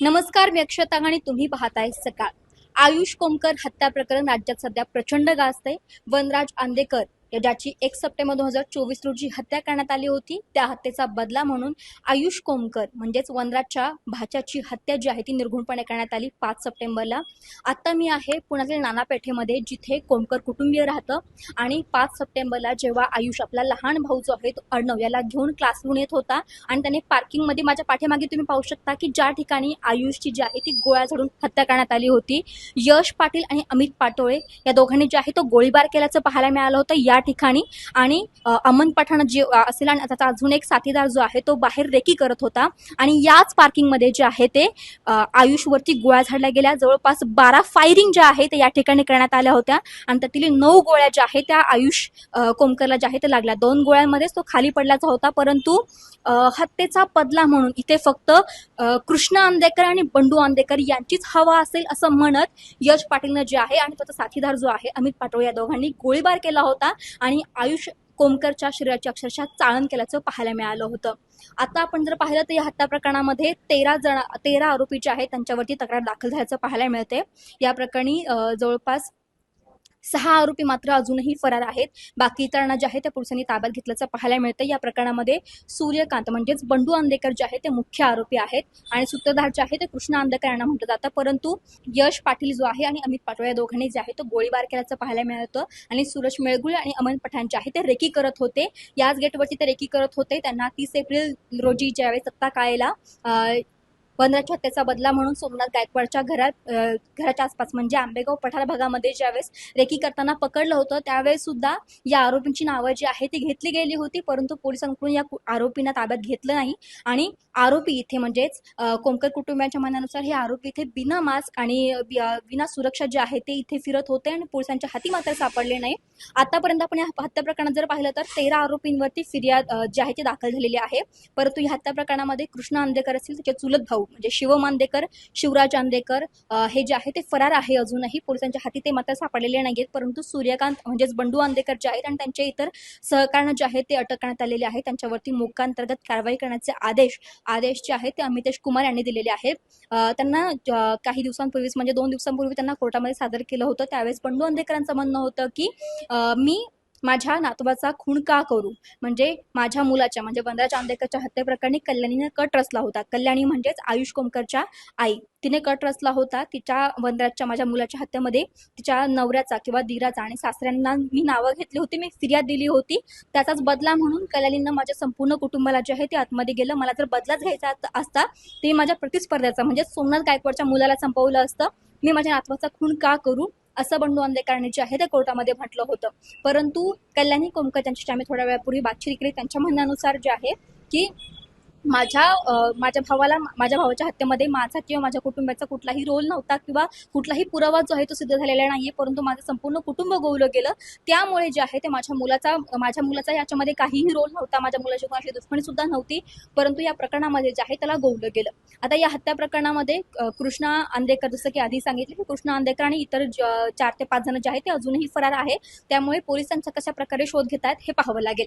नमस्कार मी अक्षता आणि तुम्ही पाहताय सकाळ. आयुष कोमकर हत्या प्रकरण राज्यात सध्या प्रचंड गाजतंय. वनराज आंदेकर या ज्याची एक सप्टेंबर दोन हजार चोवीस रोजी हत्या करण्यात आली होती त्या हत्येचा बदला म्हणून आयुष कोमकर म्हणजेच वनराजच्या भाच्याची हत्या जी आहे ती निर्घुणपणे करण्यात आली पाच सप्टेंबरला. आता मी आहे पुण्यातील नानापेठेमध्ये जिथे कोमकर कुटुंबीय राहतं. आणि पाच सप्टेंबरला जेव्हा आयुष आपला लहान भाऊ जो आहे तो अर्णव याला घेऊन क्लासरूम येत होता आणि त्याने पार्किंगमध्ये माझ्या पाठीमागे तुम्ही पाहू शकता की ज्या ठिकाणी आयुषची जी आहे ती गोळ्या झाडून हत्या करण्यात आली होती. यश पाटील आणि अमित पाटोळे या दोघांनी जे आहे तो गोळीबार केल्याचं पाहायला मिळालं होतं. या ठिकाणी. आणि अमन पठाण जे असेल आणि त्याचा अजून एक साथीदार जो आहे तो बाहेर रेकी करत होता. आणि याच पार्किंगमध्ये जे आहे ते आयुषवरती गोळ्या झाडल्या गेल्या. जवळपास बारा फायरिंग ज्या आहे ते या ठिकाणी करण्यात आल्या होत्या. आणि त्यातील नऊ गोळ्या ज्या आहेत त्या आयुष कोमकरला ज्या आहेत त्या लागल्या. दोन गोळ्यांमध्येच तो खाली पडल्याचा होता. परंतु हत्येचा बदला म्हणून इथे फक्त कृष्णा कृष्ण आंदेकर आणि बंडू आंदेकर यांचीच हवा असेल असं म्हणत यश पाटीलनं जे आहे आणि त्याचा साथीदार जो आहे अमित पाटोळे या दोघांनी गोळीबार केला होता. आणि आयुष कोमकरच्या शरीराची अक्षरशः चाळण केल्याचं पाहायला मिळालं होतं. आता आपण जर पाहिलं तर या हत्या प्रकरणामध्ये तेरा जण तेरा आरोपी जे आहेत त्यांच्यावरती तक्रार दाखल झाल्याचं पाहायला मिळते. या प्रकरणी जवळपास सहा आरोपी मात्र अजूनही फरार आहेत. बाकी इतरांना जे आहे त्या पोलिसांनी ताब्यात घेतल्याचं पाहायला मिळतं या प्रकरणामध्ये सूर्यकांत म्हणजेच बंडू आंदेकर जे आहे ते मुख्य आरोपी आहेत. आणि सूत्रधार जे आहे ते कृष्ण आंदेकर यांना म्हटलं जातं. परंतु यश पाटील जो आहे आणि अमित पाटोळे या दोघांनी जे आहे तो गोळीबार केल्याचं पाहायला मिळतं. आणि सूरज मेळगुळे आणि अमन पठाण जे आहे ते रेकी करत होते. याच गेटवरती ते रेकी करत होते. त्यांना तीस एप्रिल रोजी ज्यावेळेस सत्ता काळेला वनराज हत्येचा बदला म्हणून सोमनाथ गायकवाडच्या घरात घराच्या आसपास म्हणजे आंबेगाव पठार भागामध्ये ज्यावेळेस रेकी करताना पकडलं होतं त्यावेळेस सुद्धा या आरोपींची नावं जी आहे ती घेतली गेली होती परंतु पोलिसांकडून या आरोपींना ताब्यात घेतलं नाही. आणि आरोपी इथे म्हणजेच कोमकर कुटुंबियांच्या म्हणण्यानुसार हे आरोपी इथे बिना मास्क आणि विना बिना सुरक्षा जे आहे ते इथे फिरत होते आणि पोलिसांच्या हाती मात्र सापडले नाही. आतापर्यंत आपण या हत्या प्रकरणात जर पाहिलं तर तेरा आरोपींवरती फिर्याद जी आहे ती दाखल झालेली आहे. परंतु या हत्या प्रकरणामध्ये कृष्ण आंदेकर असतील त्याचे चुलत भाऊ म्हणजे शिव मांदेकर शिवराज आंदेकर हे जे आहे ते फरार आहे अजूनही. पोलिसांच्या हाती ते मात्र सापडलेले नाहीत परंतु सूर्यकांत म्हणजेच बंडू आंदेकर जे आहेत आणि त्यांचे इतर सहकारण जे आहेत ते अटक करण्यात आलेले आहे त्यांच्यावरती मोक्कांतर्गत कारवाई करण्याचे आदेश आदेश जे आहेत ते अमितेश कुमार यांनी दिलेले आहेत. त्यांना काही दिवसांपूर्वीच म्हणजे दोन दिवसांपूर्वी त्यांना कोर्टामध्ये सादर केलं होतं. त्यावेळेस बंडू आंदेकरांचं म्हणणं होतं की मी माझ्या नातवाचा खून का करू? म्हणजे माझ्या मुलाच्या म्हणजे वनराज चांदेकरच्या हत्येप्रकरणी कल्याणीने कट रचला होता. कल्याणी म्हणजेच आयुष कोमकरच्या आई. तिने कट रचला होता. तिच्या वनराजच्या माझ्या मुलाच्या हत्येमध्ये तिच्या नवऱ्याचा किंवा दिराचा आणि सासऱ्यांना मी नावं घेतली होती मी फिर्याद दिली होती. त्याचाच बदला म्हणून कल्याणीनं माझ्या संपूर्ण कुटुंबाला जे आहे ते आतमध्ये गेलं. मला जर बदलाच घ्यायचा असता ते माझ्या प्रतिस्पर्ध्याचा म्हणजे सोमनाथ गायकवाडच्या मुलाला संपवलं असतं. मी माझ्या नातवाचा खून का करू? असं बंडू आंदेकरांनी जे आहे ते कोर्टामध्ये म्हटलं होतं. परंतु कल्याणी कोमकर त्यांच्याशी आम्ही थोड्या वेळापूर्वी बातचीत केली. त्यांच्या म्हणण्यानुसार जे आहे की माझ्या माझ्या भावाला माझ्या भावाच्या हत्येमध्ये माझा किंवा माझ्या कुटुंबाचा कुठलाही रोल नव्हता किंवा कुठलाही पुरावा जो आहे तो सिद्ध झालेला नाहीये परंतु माझं संपूर्ण कुटुंब गोवलं गेलं. त्यामुळे जे आहे ते माझ्या मुलाचा माझ्या मुलाचा याच्यामध्ये काहीही रोल नव्हता. माझ्या मुलाची कोणाची दुश्मनी सुद्धा नव्हती परंतु या प्रकरणामध्ये जे आहे त्याला गोवलं गेलं. आता या हत्या प्रकरणामध्ये कृष्णा आंदेकर जसं की आधी सांगितलं की कृष्णा आंदेकर आणि इतर चार ते पाच जण जे आहेत ते अजूनही फरार आहे. त्यामुळे पोलिसांचा कशा प्रकारे शोध घेत आहेत हे पाहावं लागेल.